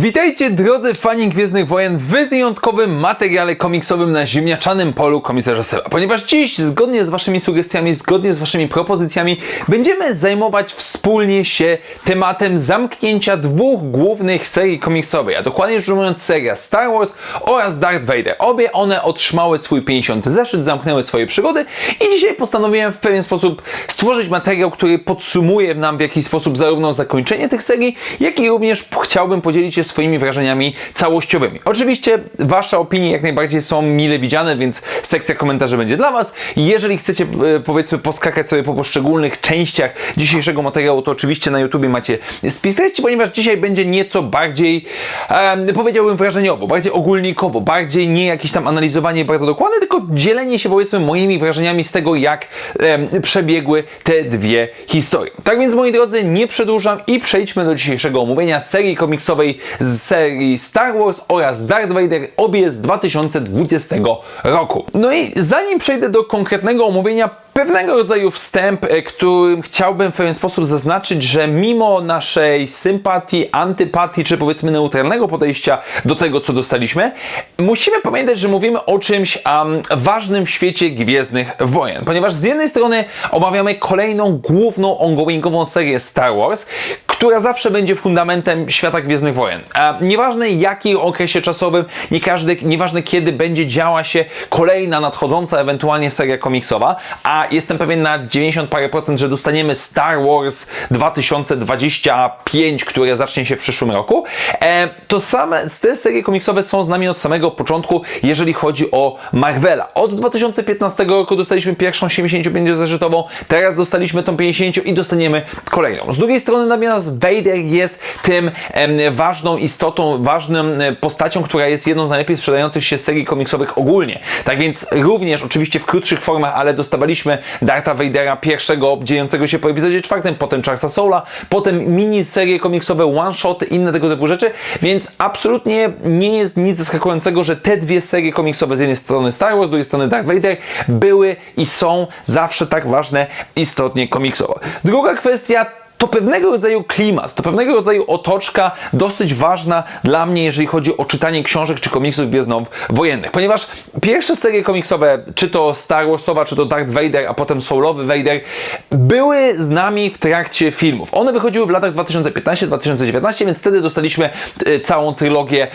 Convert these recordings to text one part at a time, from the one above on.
Witajcie drodzy fani Gwiezdnych Wojen w wyjątkowym materiale komiksowym na ziemniaczanym polu komisarza Seba. Ponieważ dziś, zgodnie z waszymi sugestiami, zgodnie z waszymi propozycjami, będziemy zajmować wspólnie się tematem zamknięcia dwóch głównych serii komiksowych, a dokładnie rzecz ujmując seria Star Wars oraz Darth Vader. Obie one otrzymały swój 50. zeszyt, zamknęły swoje przygody i dzisiaj postanowiłem w pewien sposób stworzyć materiał, który podsumuje nam w jakiś sposób zarówno zakończenie tych serii, jak i również chciałbym podzielić się swoimi wrażeniami całościowymi. Oczywiście Wasze opinie jak najbardziej są mile widziane, więc sekcja komentarzy będzie dla Was. Jeżeli chcecie e, powiedzmy poskakać sobie po poszczególnych częściach dzisiejszego materiału, to oczywiście na YouTubie macie spis treści, ponieważ dzisiaj będzie nieco bardziej powiedziałbym wrażeniowo, bardziej ogólnikowo, bardziej nie jakieś tam analizowanie bardzo dokładne, tylko dzielenie się powiedzmy moimi wrażeniami z tego, jak przebiegły te dwie historie. Tak więc moi drodzy, nie przedłużam i przejdźmy do dzisiejszego omówienia serii komiksowej z serii Star Wars oraz Darth Vader, obie z 2020 roku. No i zanim przejdę do konkretnego omówienia, pewnego rodzaju wstęp, e, którym chciałbym w pewien sposób zaznaczyć, że mimo naszej sympatii, antypatii, czy powiedzmy neutralnego podejścia do tego, co dostaliśmy, musimy pamiętać, że mówimy o czymś um, ważnym w świecie Gwiezdnych Wojen. Ponieważ z jednej strony omawiamy kolejną główną ongoingową serię Star Wars, która zawsze będzie fundamentem świata Gwiezdnych Wojen. A nieważne jakim okresie czasowym, nie każdy, nieważne kiedy będzie działa się kolejna nadchodząca ewentualnie seria komiksowa, a jestem pewien na 90 parę procent, że dostaniemy Star Wars 2025, które zacznie się w przyszłym roku, e, to same te serie komiksowe są z nami od samego początku, jeżeli chodzi o Marvela. Od 2015 roku dostaliśmy pierwszą 75-zeszytową, teraz dostaliśmy tą 50 i dostaniemy kolejną. Z drugiej strony natomiast Vader jest tym em, ważną istotą, ważną e, postacią, która jest jedną z najlepiej sprzedających się serii komiksowych ogólnie. Tak więc również oczywiście w krótszych formach, ale dostawaliśmy Dartha Vadera pierwszego, dziejącego się po epizodzie czwartym, potem Charlesa Soula, potem miniserie komiksowe, one-shoty, inne tego typu rzeczy, więc absolutnie nie jest nic zaskakującego, że te dwie serie komiksowe, z jednej strony Star Wars, z drugiej strony Darth Vader, były i są zawsze tak ważne istotnie komiksowo. Druga kwestia to pewnego rodzaju klimat, to pewnego rodzaju otoczka dosyć ważna dla mnie, jeżeli chodzi o czytanie książek czy komiksów gwiezdnowojennych, ponieważ pierwsze serie komiksowe, czy to Star Warsowa, czy to Darth Vader, a potem Soulowy Vader, były z nami w trakcie filmów. One wychodziły w latach 2015-2019, więc wtedy dostaliśmy e, całą trylogię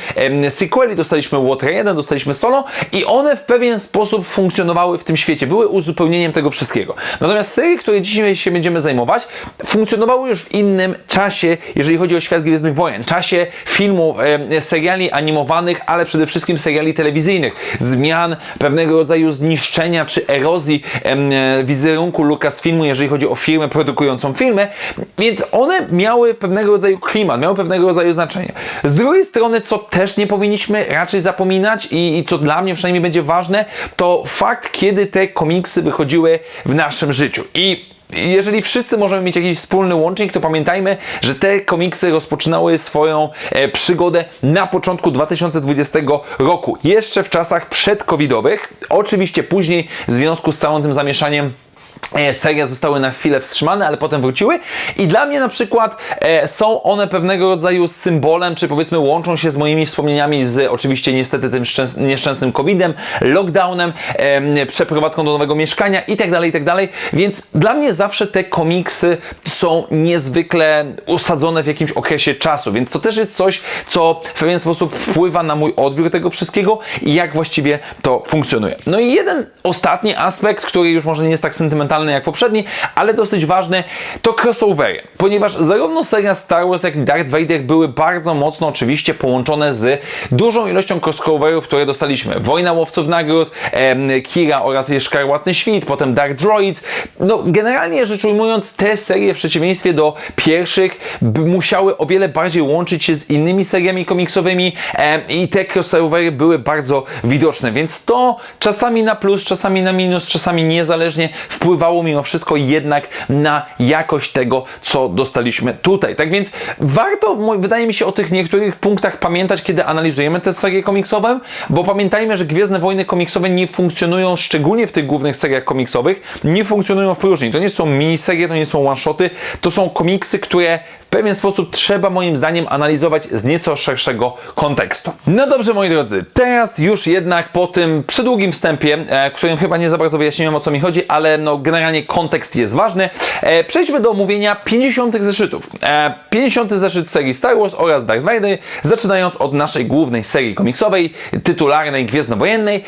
sequeli, dostaliśmy Water 1, dostaliśmy Solo i one w pewien sposób funkcjonowały w tym świecie, były uzupełnieniem tego wszystkiego. Natomiast serie, które dzisiaj się będziemy zajmować, funkcjonowały już w innym czasie, jeżeli chodzi o świat Gwiezdnych Wojen. Czasie filmów, seriali animowanych, ale przede wszystkim seriali telewizyjnych. Zmian, pewnego rodzaju zniszczenia czy erozji e, wizerunku Lucasfilmu, jeżeli chodzi o firmę produkującą filmy. Więc one miały pewnego rodzaju klimat, miały pewnego rodzaju znaczenie. Z drugiej strony, co też nie powinniśmy raczej zapominać i, i co dla mnie przynajmniej będzie ważne, to fakt, kiedy te komiksy wychodziły w naszym życiu. I jeżeli wszyscy możemy mieć jakiś wspólny łącznik, to pamiętajmy, że te komiksy rozpoczynały swoją e, przygodę na początku 2020 roku, jeszcze w czasach przedcovidowych. Oczywiście później w związku z całym tym zamieszaniem seria zostały na chwilę wstrzymane, ale potem wróciły. I dla mnie na przykład e, są one pewnego rodzaju symbolem, czy powiedzmy łączą się z moimi wspomnieniami z oczywiście niestety tym szczęs- nieszczęsnym covidem, lockdownem, e, przeprowadzką do nowego mieszkania i tak dalej, i tak dalej, więc dla mnie zawsze te komiksy są niezwykle usadzone w jakimś okresie czasu, więc to też jest coś, co w pewien sposób wpływa na mój odbiór tego wszystkiego i jak właściwie to funkcjonuje. No i jeden ostatni aspekt, który już może nie jest tak sentymentalny jak poprzedni, ale dosyć ważny, to crossovery. Ponieważ zarówno seria Star Wars, jak i Darth Vader były bardzo mocno oczywiście połączone z dużą ilością crossoverów, które dostaliśmy. Wojna Łowców Nagród, em, Kira oraz Szkarłatny Świt, potem Dark Droids. No generalnie rzecz ujmując, te serie w przeciwieństwie do pierwszych musiały o wiele bardziej łączyć się z innymi seriami komiksowymi i te crossovery były bardzo widoczne, więc to czasami na plus, czasami na minus, czasami niezależnie wpływa wpływało mimo wszystko jednak na jakość tego, co dostaliśmy tutaj. Tak więc warto, wydaje mi się, o tych niektórych punktach pamiętać, kiedy analizujemy te serie komiksowe, bo pamiętajmy, że Gwiezdne Wojny komiksowe nie funkcjonują, szczególnie w tych głównych seriach komiksowych, nie funkcjonują w próżni. To nie są miniserie, to nie są one-shoty, to są komiksy, które pewien sposób trzeba moim zdaniem analizować z nieco szerszego kontekstu. No dobrze, moi drodzy, teraz już jednak po tym przydługim wstępie, e, którym chyba nie za bardzo wyjaśniłem o co mi chodzi, ale no generalnie kontekst jest ważny, e, przejdźmy do omówienia 50 zeszytów. E, 50 zeszyt serii Star Wars oraz Darth Vader, zaczynając od naszej głównej serii komiksowej, tytularnej Gwiezdnowojennej,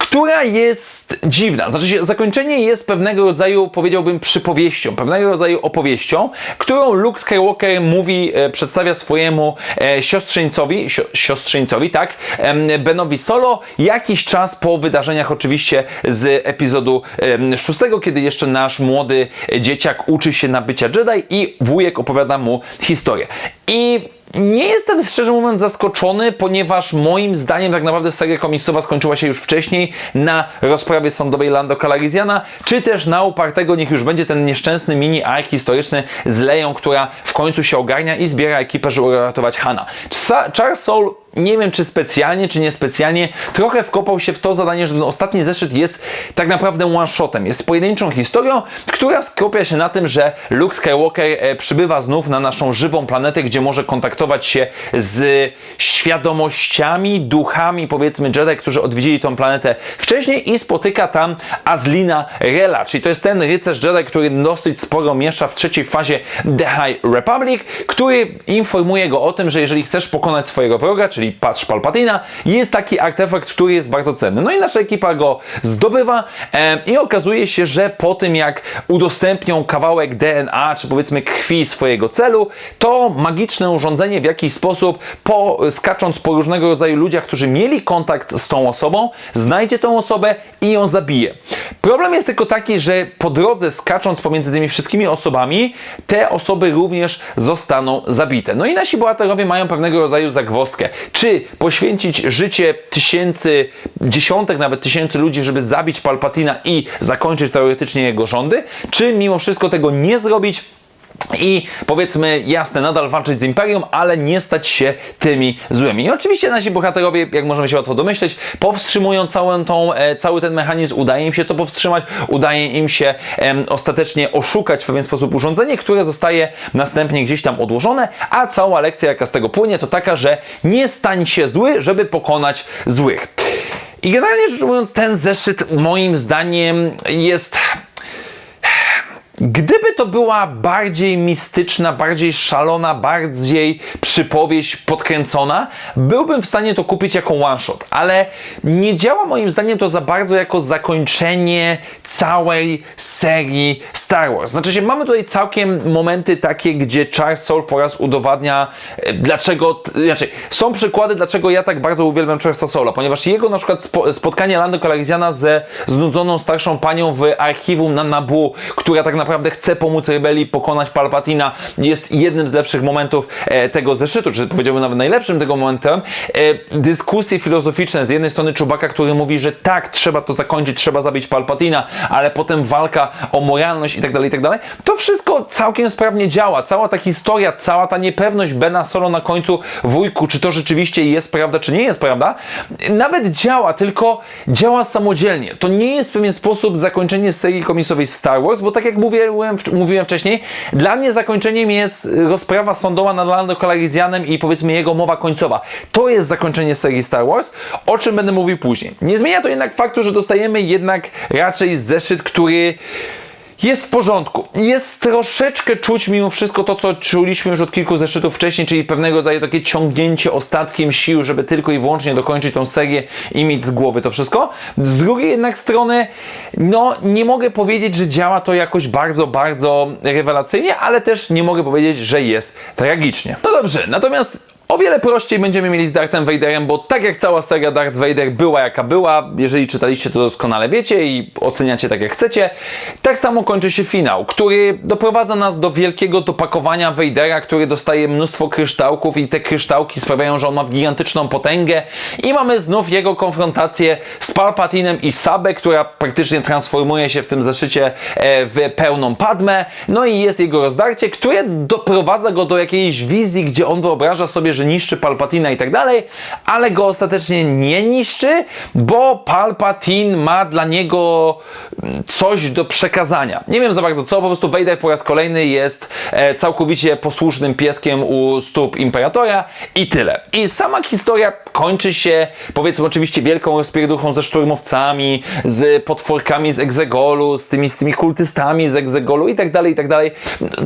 która jest dziwna. Znaczy się, zakończenie jest pewnego rodzaju, powiedziałbym, przypowieścią, pewnego rodzaju opowieścią, którą Luke Skywalker mówi, e, przedstawia swojemu e, siostrzeńcowi, sio, siostrzeńcowi, tak, em, Benowi Solo, jakiś czas po wydarzeniach oczywiście z epizodu em, szóstego, kiedy jeszcze nasz młody dzieciak uczy się na bycia Jedi i wujek opowiada mu historię. I nie jestem szczerze mówiąc zaskoczony, ponieważ moim zdaniem tak naprawdę seria komiksowa skończyła się już wcześniej na rozprawie sądowej Lando Calrissiana, czy też na upartego niech już będzie ten nieszczęsny mini ark historyczny z Leją, która w końcu się ogarnia i zbiera ekipę, żeby uratować Hana. Charles Soule nie wiem czy specjalnie, czy niespecjalnie, trochę wkopał się w to zadanie, że ten ostatni zeszyt jest tak naprawdę one-shotem. Jest pojedynczą historią, która skupia się na tym, że Luke Skywalker e, przybywa znów na naszą żywą planetę, gdzie może kontaktować się z świadomościami, duchami, powiedzmy Jedi, którzy odwiedzili tą planetę wcześniej i spotyka tam Azlina Rela, czyli to jest ten rycerz Jedi, który dosyć sporo miesza w trzeciej fazie The High Republic, który informuje go o tym, że jeżeli chcesz pokonać swojego wroga, czyli patrz Palpatina, jest taki artefakt, który jest bardzo cenny. No i nasza ekipa go zdobywa i okazuje się, że po tym jak udostępnią kawałek DNA, czy powiedzmy krwi swojego celu, to magiczne urządzenie w jakiś sposób, po, skacząc po różnego rodzaju ludziach, którzy mieli kontakt z tą osobą, znajdzie tą osobę i ją zabije. Problem jest tylko taki, że po drodze skacząc pomiędzy tymi wszystkimi osobami, te osoby również zostaną zabite. No i nasi bohaterowie mają pewnego rodzaju zagwozdkę. Czy poświęcić życie tysięcy, dziesiątek nawet tysięcy ludzi, żeby zabić Palpatina i zakończyć teoretycznie jego rządy, czy mimo wszystko tego nie zrobić, i powiedzmy, jasne, nadal walczyć z Imperium, ale nie stać się tymi złymi. I oczywiście nasi bohaterowie, jak możemy się łatwo domyśleć, powstrzymują całą tą, e, cały ten mechanizm, udaje im się to powstrzymać, udaje im się ostatecznie oszukać w pewien sposób urządzenie, które zostaje następnie gdzieś tam odłożone, a cała lekcja, jaka z tego płynie, to taka, że nie stań się zły, żeby pokonać złych. I generalnie rzecz ujmując, ten zeszyt moim zdaniem jest Gdyby to była bardziej mistyczna, bardziej szalona, bardziej przypowieść podkręcona, byłbym w stanie to kupić jako one shot, ale nie działa moim zdaniem to za bardzo jako zakończenie całej serii Star Wars. Znaczy się, mamy tutaj całkiem momenty takie, gdzie Charles Soule po raz udowadnia, e, dlaczego, znaczy, są przykłady, dlaczego ja tak bardzo uwielbiam Charlesa Soule'a, ponieważ jego na przykład spo, spotkanie Lando Calrissiana ze znudzoną starszą panią w archiwum na Nabu, która tak naprawdę chce pomóc rebelii pokonać Palpatina, jest jednym z lepszych momentów e, tego zeszytu, czy powiedziałbym nawet najlepszym tego momentem. E, dyskusje filozoficzne, z jednej strony Czubaka, który mówi, że tak, trzeba to zakończyć, trzeba zabić Palpatina, ale potem walka o moralność i tak dalej, i tak dalej. To wszystko całkiem sprawnie działa. Cała ta historia, cała ta niepewność Bena Solo na końcu, wujku, czy to rzeczywiście jest prawda, czy nie jest prawda, nawet działa, tylko działa samodzielnie. To nie jest w pewien sposób zakończenie serii komiksowej Star Wars, bo tak jak mówiłem, mówiłem wcześniej, dla mnie zakończeniem jest rozprawa sądowa nad Lando Calrissianem i powiedzmy jego mowa końcowa. To jest zakończenie serii Star Wars, o czym będę mówił później. Nie zmienia to jednak faktu, że dostajemy jednak raczej zeszyt, który jest w porządku. Jest troszeczkę czuć mimo wszystko to, co czuliśmy już od kilku zeszytów wcześniej, czyli pewnego rodzaju takie ciągnięcie ostatkiem sił, żeby tylko i wyłącznie dokończyć tą serię i mieć z głowy to wszystko. Z drugiej jednak strony, no nie mogę powiedzieć, że działa to jakoś bardzo, bardzo rewelacyjnie, ale też nie mogę powiedzieć, że jest tragicznie. No dobrze, natomiast O wiele prościej będziemy mieli z Darthem Vaderem, bo tak jak cała seria Darth Vader była jaka była, jeżeli czytaliście to doskonale wiecie i oceniacie tak jak chcecie, tak samo kończy się finał, który doprowadza nas do wielkiego dopakowania Vadera, który dostaje mnóstwo kryształków i te kryształki sprawiają, że on ma gigantyczną potęgę. I mamy znów jego konfrontację z Palpatinem i Sabę, która praktycznie transformuje się w tym zeszycie e, w pełną Padmę, no i jest jego rozdarcie, które doprowadza go do jakiejś wizji, gdzie on wyobraża sobie, że niszczy Palpatina i tak dalej, ale go ostatecznie nie niszczy, bo Palpatine ma dla niego mm, coś do przekazania. Nie wiem za bardzo co, po prostu Vader po raz kolejny jest e, całkowicie posłusznym pieskiem u stóp Imperatora i tyle. I sama historia kończy się, powiedzmy oczywiście wielką rozpierduchą ze szturmowcami, z potworkami z Exegolu, z tymi, z tymi kultystami z Exegolu i tak dalej, i tak dalej.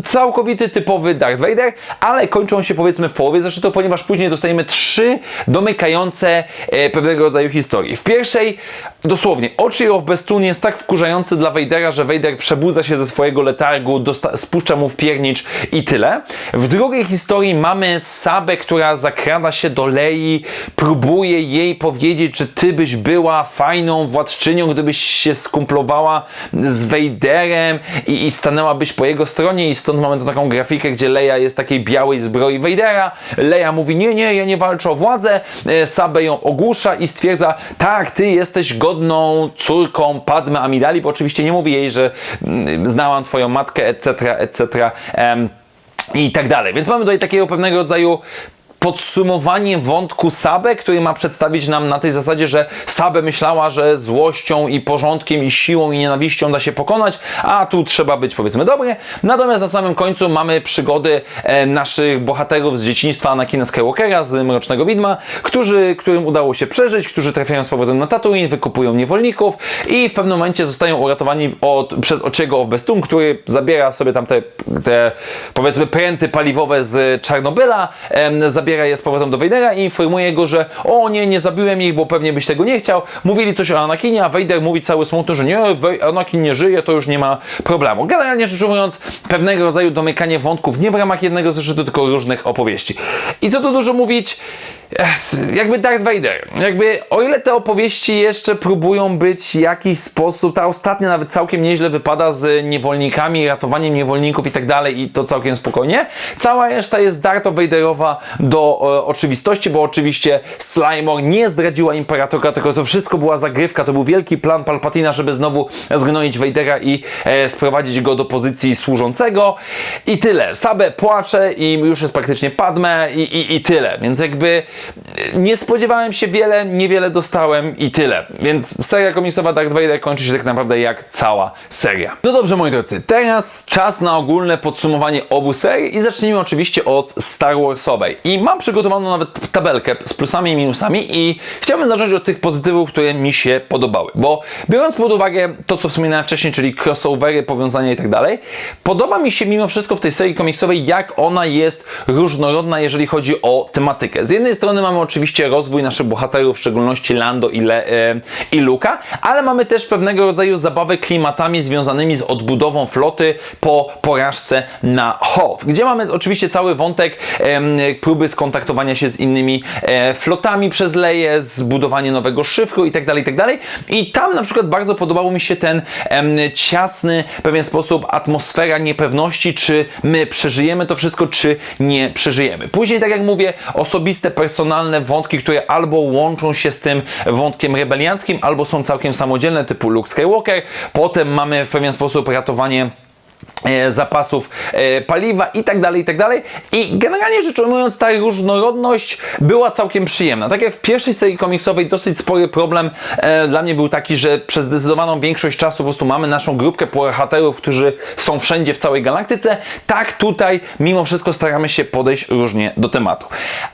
Całkowity typowy Darth Vader, ale kończą się powiedzmy w połowie zeszytu, później dostajemy trzy domykające e, pewnego rodzaju historii. W pierwszej dosłownie Oczy of Bestun jest tak wkurzający dla Vadera, że Vader przebudza się ze swojego letargu, spuszcza mu w piernicz i tyle. W drugiej historii mamy Sabę, która zakrada się do Lei, próbuje jej powiedzieć, że ty byś była fajną władczynią, gdybyś się skumplowała z Vaderem i, i stanęłabyś po jego stronie i stąd mamy tu taką grafikę, gdzie Leia jest takiej białej zbroi Vadera. Leia mówi, nie, nie, ja nie walczę o władzę. E, Sabę ją ogłusza i stwierdza, tak, ty jesteś godną córką Padme Amidali, bo oczywiście nie mówi jej, że mm, znałam twoją matkę, etc., etc., i tak dalej. Więc mamy tutaj takiego pewnego rodzaju podsumowanie wątku Sabę, który ma przedstawić nam na tej zasadzie, że Sabę myślała, że złością i porządkiem i siłą i nienawiścią da się pokonać, a tu trzeba być powiedzmy dobry. Natomiast na samym końcu mamy przygody e, naszych bohaterów z dzieciństwa Anakina Skywalkera, z Mrocznego Widma, którzy, którym udało się przeżyć, którzy trafiają z powrotem na Tatooine, wykupują niewolników i w pewnym momencie zostają uratowani od, przez Ociego of Bestum, który zabiera sobie tam te, te powiedzmy pręty paliwowe z Czarnobyla, em, zabiera je z powrotem do Vadera i informuje go, że o nie, nie zabiłem ich, bo pewnie byś tego nie chciał. Mówili coś o Anakinie, a Vader mówi cały smutny, że nie, Anakin nie żyje, to już nie ma problemu. Generalnie rzecz ujmując, pewnego rodzaju domykanie wątków nie w ramach jednego zeszytu, tylko różnych opowieści. I co tu dużo mówić, jakby Darth Vader. Jakby o ile te opowieści jeszcze próbują być w jakiś sposób, ta ostatnia nawet całkiem nieźle wypada z niewolnikami, ratowaniem niewolników i tak dalej i to całkiem spokojnie. Cała reszta jest Darth Vaderowa do e, oczywistości, bo oczywiście Slimor nie zdradziła Imperatora, tylko to wszystko była zagrywka, to był wielki plan Palpatina, żeby znowu zgnoić Vadera i e, sprowadzić go do pozycji służącego i tyle. Sabę płacze i już jest praktycznie Padme i, i, i tyle, więc jakby nie spodziewałem się wiele, niewiele dostałem i tyle. Więc seria komiksowa Darth Vader kończy się tak naprawdę jak cała seria. No dobrze moi drodzy, teraz czas na ogólne podsumowanie obu serii i zacznijmy oczywiście od Star Warsowej. I mam przygotowaną nawet tabelkę z plusami i minusami i chciałbym zacząć od tych pozytywów, które mi się podobały. Bo biorąc pod uwagę to, co wspominałem wcześniej, czyli crossovery, powiązania i tak dalej, podoba mi się mimo wszystko w tej serii komiksowej, jak ona jest różnorodna, jeżeli chodzi o tematykę. Z jednej strony mamy oczywiście rozwój naszych bohaterów, w szczególności Lando i, Le, e, i Luka, ale mamy też pewnego rodzaju zabawę klimatami związanymi z odbudową floty po porażce na Hoth, gdzie mamy oczywiście cały wątek próby skontaktowania się z innymi e, flotami przez Leję, zbudowanie nowego szyfru i tak dalej, i tak. I tam na przykład bardzo podobało mi się ten em, ciasny, w pewien sposób atmosfera niepewności, czy my przeżyjemy to wszystko, czy nie przeżyjemy. Później, tak jak mówię, osobiste, personalne wątki, które albo łączą się z tym wątkiem rebelianckim, albo są całkiem samodzielne, typu Luke Skywalker. Potem mamy w pewien sposób ratowanie zapasów e, paliwa i tak dalej, i tak dalej. I generalnie rzecz ujmując, ta różnorodność była całkiem przyjemna. Tak jak w pierwszej serii komiksowej dosyć spory problem e, dla mnie był taki, że przez zdecydowaną większość czasu po prostu mamy naszą grupkę bohaterów, którzy są wszędzie w całej galaktyce. Tak tutaj mimo wszystko staramy się podejść różnie do tematu.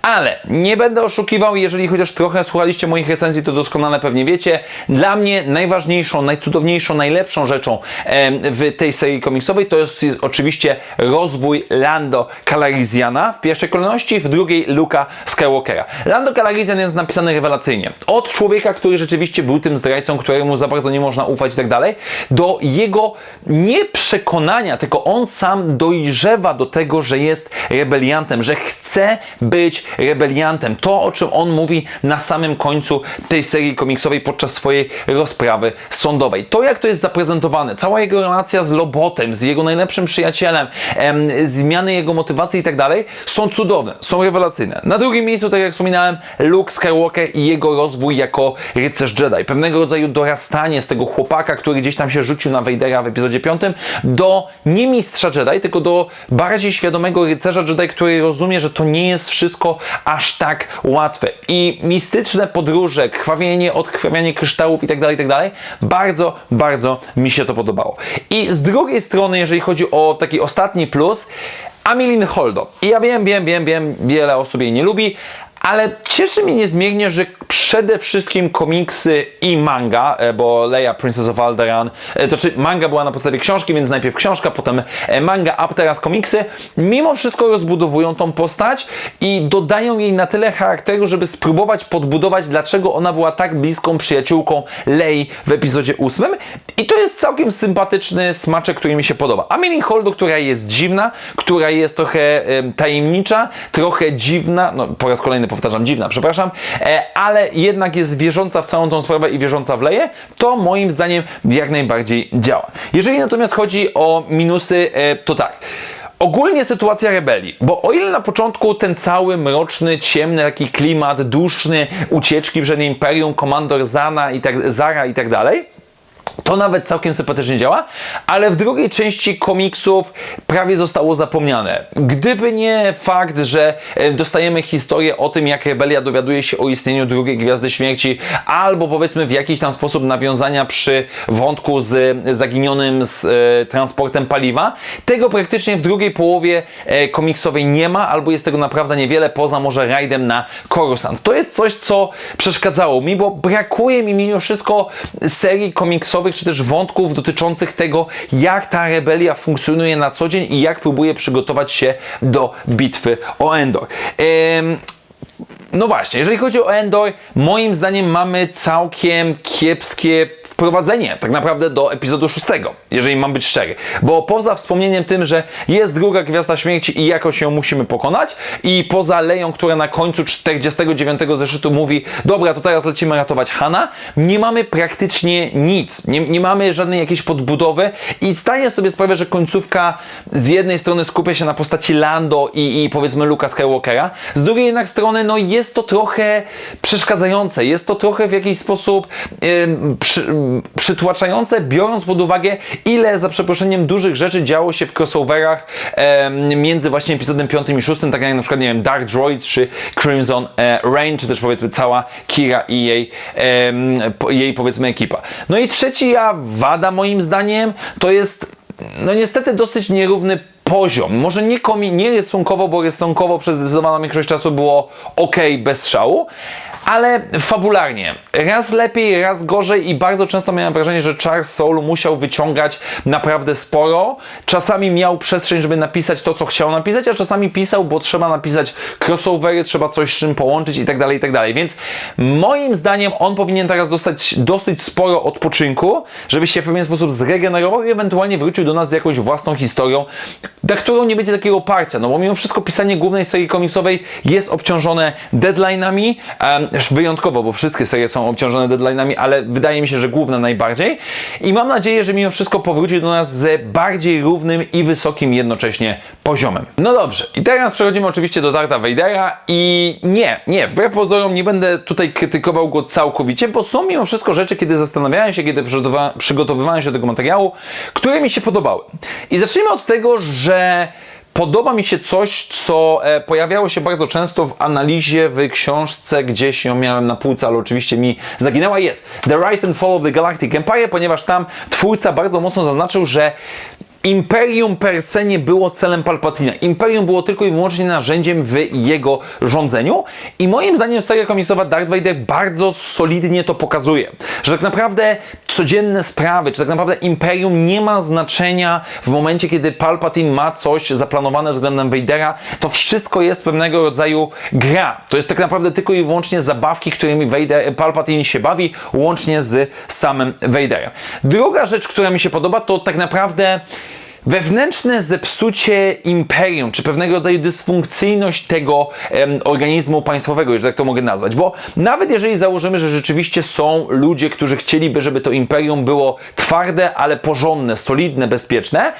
Ale nie będę oszukiwał, jeżeli chociaż trochę słuchaliście moich recenzji, to doskonale pewnie wiecie. Dla mnie najważniejszą, najcudowniejszą, najlepszą rzeczą em, w tej serii komiksowej to jest, oczywiście rozwój Lando Calrissiana w pierwszej kolejności, w drugiej Luka Skywalkera. Lando Calrissian jest napisany rewelacyjnie. Od człowieka, który rzeczywiście był tym zdrajcą, któremu za bardzo nie można ufać i tak dalej, do jego nie przekonania, tylko on sam dojrzewa do tego, że jest rebeliantem, że chce być rebeliantem. To, o czym on mówi na samym końcu tej serii komiksowej podczas swojej rozprawy sądowej. To, jak to jest zaprezentowane, cała jego relacja z Lobotem, z jego najlepszym przyjacielem, em, zmiany jego motywacji i tak dalej, są cudowne, są rewelacyjne. Na drugim miejscu, tak jak wspominałem, Luke Skywalker i jego rozwój jako rycerz Jedi. Pewnego rodzaju dorastanie z tego chłopaka, który gdzieś tam się rzucił na Vadera w epizodzie 5, do nie mistrza Jedi, tylko do bardziej świadomego rycerza Jedi, który rozumie, że to nie jest wszystko aż tak łatwe. I mistyczne podróże, krwawienie, odkrwawianie kryształów i tak dalej, i tak bardzo, bardzo mi się to podobało. I z drugiej strony, jeżeli chodzi o taki ostatni plus, Amilin Holdo. I ja wiem, wiem, wiem, wiem, wiele osób jej nie lubi, ale cieszy mnie niezmiernie, że przede wszystkim komiksy i manga, e, bo Leia Princess of Alderaan, e, to czy manga była na podstawie książki, więc najpierw książka, potem e, manga, a teraz komiksy, mimo wszystko rozbudowują tą postać i dodają jej na tyle charakteru, żeby spróbować podbudować, dlaczego ona była tak bliską przyjaciółką Lei w epizodzie 8. I to jest całkiem sympatyczny smaczek, który mi się podoba. A Millie Holdo, która jest dziwna, która jest trochę em, tajemnicza, trochę dziwna, no po raz kolejny powtarzam, dziwna, przepraszam, e, ale jednak jest wierząca w całą tą sprawę i wierząca w Leję, to moim zdaniem jak najbardziej działa. Jeżeli natomiast chodzi o minusy, e, to tak. Ogólnie sytuacja rebelii, bo o ile na początku ten cały mroczny, ciemny taki klimat, duszny, ucieczki przed Imperium, komandor Zana i tak, Zara i tak dalej, to nawet całkiem sympatycznie działa, ale w drugiej części komiksów prawie zostało zapomniane. Gdyby nie fakt, że e, dostajemy historię o tym, jak rebelia dowiaduje się o istnieniu drugiej Gwiazdy Śmierci, albo powiedzmy w jakiś tam sposób nawiązania przy wątku z zaginionym z e, transportem paliwa, tego praktycznie w drugiej połowie e, komiksowej nie ma, albo jest tego naprawdę niewiele, poza może rajdem na Coruscant. To jest coś, co przeszkadzało mi, bo brakuje mi mimo wszystko serii komiksowych, czy też wątków dotyczących tego, jak ta rebelia funkcjonuje na co dzień i jak próbuje przygotować się do bitwy o Endor. Em, no właśnie, jeżeli chodzi o Endor, moim zdaniem mamy całkiem kiepskie wprowadzenie tak naprawdę do epizodu szóstego, jeżeli mam być szczery. Bo poza wspomnieniem tym, że jest druga Gwiazda Śmierci i jakoś ją musimy pokonać i poza Leją, która na końcu 49 zeszytu mówi dobra, to teraz lecimy ratować Hana, nie mamy praktycznie nic. Nie, nie mamy żadnej jakiejś podbudowy i zdaję sobie sprawę, że końcówka z jednej strony skupia się na postaci Lando i, i powiedzmy Luka Skywalkera, z drugiej jednak strony no jest to trochę przeszkadzające, jest to trochę w jakiś sposób ym, przy, ym, przytłaczające, biorąc pod uwagę ile za przeproszeniem dużych rzeczy działo się w crossoverach em, między właśnie epizodem 5 i 6, tak jak na przykład, nie wiem, Dark Droid czy Crimson e, Rain, czy też powiedzmy cała Kira i jej, po, jej powiedzmy ekipa. No i trzeci ja wada moim zdaniem to jest no niestety dosyć nierówny poziom. Może nie, komi- nie rysunkowo, bo rysunkowo przez zdecydowaną większość czasu było ok, bez szału, ale fabularnie. Raz lepiej, raz gorzej i bardzo często miałem wrażenie, że Charles Soule musiał wyciągać naprawdę sporo. Czasami miał przestrzeń, żeby napisać to, co chciał napisać, a czasami pisał, bo trzeba napisać crossovery, trzeba coś z czym połączyć i tak dalej, i tak dalej. Więc moim zdaniem on powinien teraz dostać dosyć sporo odpoczynku, żeby się w pewien sposób zregenerował i ewentualnie wrócił do nas z jakąś własną historią, na którą nie będzie takiego oparcia. No bo mimo wszystko pisanie głównej serii komiksowej jest obciążone deadline'ami, em, wyjątkowo, bo wszystkie serie są obciążone deadline'ami, ale wydaje mi się, że główna najbardziej. I mam nadzieję, że mimo wszystko powróci do nas z bardziej równym i wysokim jednocześnie poziomem. No dobrze, i teraz przechodzimy oczywiście do Darta Vadera i nie, nie, wbrew pozorom nie będę tutaj krytykował go całkowicie, bo są mimo wszystko rzeczy, kiedy zastanawiałem się, kiedy przygotowywałem się do tego materiału, które mi się podobały. I zacznijmy od tego, że Podoba mi się coś, co e, pojawiało się bardzo często w analizie w książce, gdzieś ją miałem na półce, ale oczywiście mi zaginęła. Jest The Rise and Fall of the Galactic Empire, ponieważ tam twórca bardzo mocno zaznaczył, że Imperium per se nie było celem Palpatina. Imperium było tylko i wyłącznie narzędziem w jego rządzeniu i moim zdaniem seria komiksowa Darth Vader bardzo solidnie to pokazuje, że tak naprawdę codzienne sprawy, czy tak naprawdę Imperium nie ma znaczenia w momencie, kiedy Palpatine ma coś zaplanowane względem Vadera, to wszystko jest pewnego rodzaju gra. To jest tak naprawdę tylko i wyłącznie zabawki, którymi Vader, Palpatine się bawi, łącznie z samym Vaderem. Druga rzecz, która mi się podoba, to tak naprawdę wewnętrzne zepsucie imperium, czy pewnego rodzaju dysfunkcyjność tego em, organizmu państwowego, jeżeli tak to mogę nazwać. Bo nawet jeżeli założymy, że rzeczywiście są ludzie, którzy chcieliby, żeby to imperium było twarde, ale porządne, solidne, bezpieczne,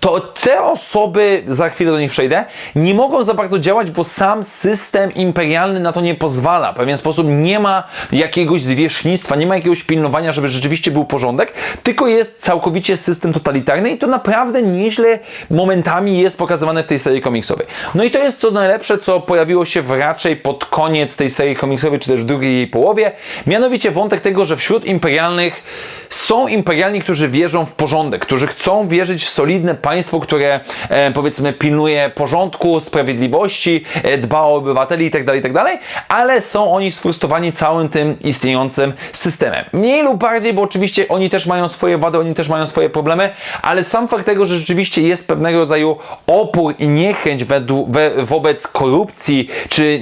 to te osoby, za chwilę do nich przejdę, nie mogą za bardzo działać, bo sam system imperialny na to nie pozwala. W pewien sposób nie ma jakiegoś zwierzchnictwa, nie ma jakiegoś pilnowania, żeby rzeczywiście był porządek, tylko jest całkowicie system totalitarny i to naprawdę nieźle momentami jest pokazywane w tej serii komiksowej. No i to jest co najlepsze, co pojawiło się w raczej pod koniec tej serii komiksowej, czy też w drugiej jej połowie, mianowicie wątek tego, że wśród imperialnych są imperialni, którzy wierzą w porządek, którzy chcą wierzyć w solidne państwo, które e, powiedzmy pilnuje porządku, sprawiedliwości, e, dba o obywateli itd., itd., ale są oni sfrustrowani całym tym istniejącym systemem. Mniej lub bardziej, bo oczywiście oni też mają swoje wady, oni też mają swoje problemy, ale sam fakt tego, że rzeczywiście jest pewnego rodzaju opór i niechęć według, we, wobec korupcji czy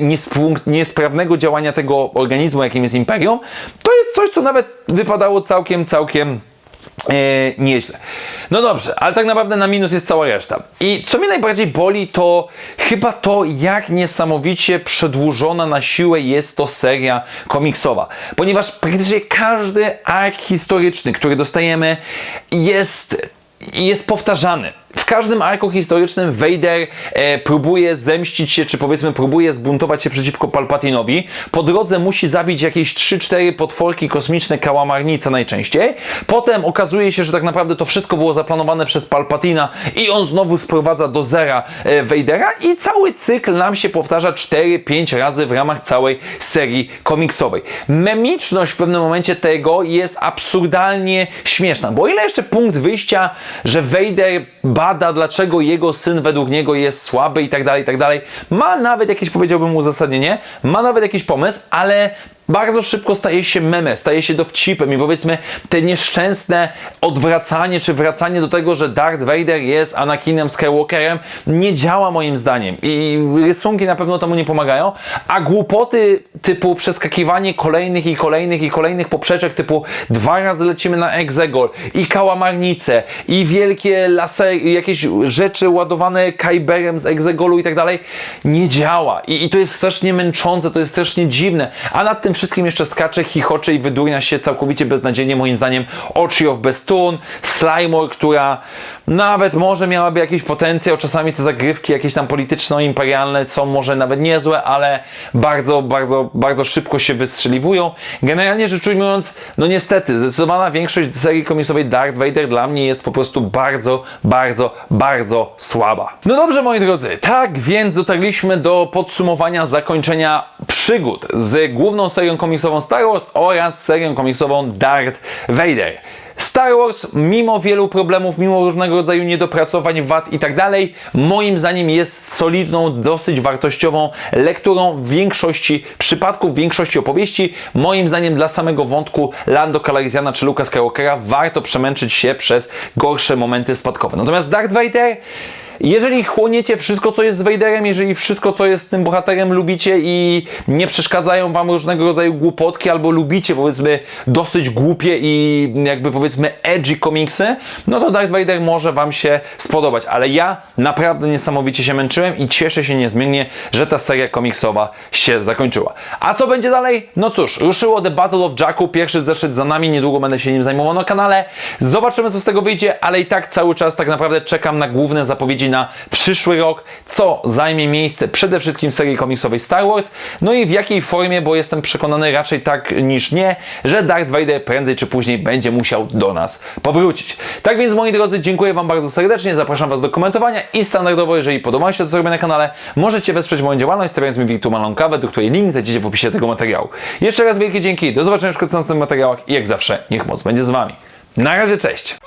niesprawnego działania tego organizmu, jakim jest imperium, to jest coś, co nawet wypadało całkiem, całkiem e, nieźle. No dobrze, ale tak naprawdę na minus jest cała reszta. I co mnie najbardziej boli, to chyba to, jak niesamowicie przedłużona na siłę jest to seria komiksowa. Ponieważ praktycznie każdy ark historyczny, który dostajemy, jest, jest powtarzany. W każdym arku historycznym Vader e, próbuje zemścić się, czy powiedzmy próbuje zbuntować się przeciwko Palpatinowi. Po drodze musi zabić jakieś 3-4 potworki kosmiczne kałamarnice najczęściej. Potem okazuje się, że tak naprawdę to wszystko było zaplanowane przez Palpatina i on znowu sprowadza do zera e, Vadera i cały cykl nam się powtarza 4-5 razy w ramach całej serii komiksowej. Memiczność w pewnym momencie tego jest absurdalnie śmieszna, bo ile jeszcze punkt wyjścia, że Vader bada, dlaczego jego syn według niego jest słaby i tak dalej, i tak dalej. Ma nawet jakieś, powiedziałbym, uzasadnienie, ma nawet jakiś pomysł, ale bardzo szybko staje się memem, staje się dowcipem i powiedzmy te nieszczęsne odwracanie czy wracanie do tego, że Darth Vader jest Anakinem Skywalkerem nie działa moim zdaniem. I rysunki na pewno temu nie pomagają, a głupoty typu przeskakiwanie kolejnych i kolejnych i kolejnych poprzeczek typu dwa razy lecimy na Exegol i kałamarnice i wielkie lasery, jakieś rzeczy ładowane kajberem z Exegolu i tak dalej nie działa. I, i to jest strasznie męczące, to jest strasznie dziwne, a nad tym wszystkim jeszcze skacze, chichocze i wydurnia się całkowicie beznadziejnie moim zdaniem Ochi of Bestun, Slimore, która nawet może miałaby jakiś potencjał, czasami te zagrywki jakieś tam polityczno-imperialne są może nawet niezłe, ale bardzo, bardzo, bardzo szybko się wystrzeliwują. Generalnie rzecz ujmując, no niestety, zdecydowana większość serii komiksowej Darth Vader dla mnie jest po prostu bardzo, bardzo, bardzo słaba. No dobrze, moi drodzy, tak więc dotarliśmy do podsumowania zakończenia przygód z główną serią komiksową Star Wars oraz serią komiksową Darth Vader. Star Wars, mimo wielu problemów, mimo różnego rodzaju niedopracowań, wad i tak dalej, moim zdaniem jest solidną, dosyć wartościową lekturą w większości przypadków, w większości opowieści. Moim zdaniem dla samego wątku Lando Calrissiana czy Luka Skywalkera warto przemęczyć się przez gorsze momenty spadkowe. Natomiast Darth Vader jeżeli chłoniecie wszystko, co jest z Vaderem, jeżeli wszystko, co jest z tym bohaterem lubicie i nie przeszkadzają wam różnego rodzaju głupotki, albo lubicie powiedzmy dosyć głupie i jakby powiedzmy edgy komiksy, no to Darth Vader może wam się spodobać, ale ja naprawdę niesamowicie się męczyłem i cieszę się niezmiennie, że ta seria komiksowa się zakończyła. A co będzie dalej? No cóż, ruszyło The Battle of Jakku, pierwszy zeszyt za nami, niedługo będę się nim zajmował na kanale. Zobaczymy, co z tego wyjdzie, ale i tak cały czas tak naprawdę czekam na główne zapowiedzi na przyszły rok, co zajmie miejsce przede wszystkim w serii komiksowej Star Wars, no i w jakiej formie, bo jestem przekonany raczej tak niż nie, że Darth Vader prędzej czy później będzie musiał do nas powrócić. Tak więc moi drodzy, dziękuję Wam bardzo serdecznie, zapraszam Was do komentowania i standardowo, jeżeli podoba się to, co robię na kanale, możecie wesprzeć moją działalność, stawiając mi wirtualną kawę, do której link znajdziecie w opisie tego materiału. Jeszcze raz wielkie dzięki, do zobaczenia w następnych materiałach i jak zawsze, niech moc będzie z Wami. Na razie, cześć!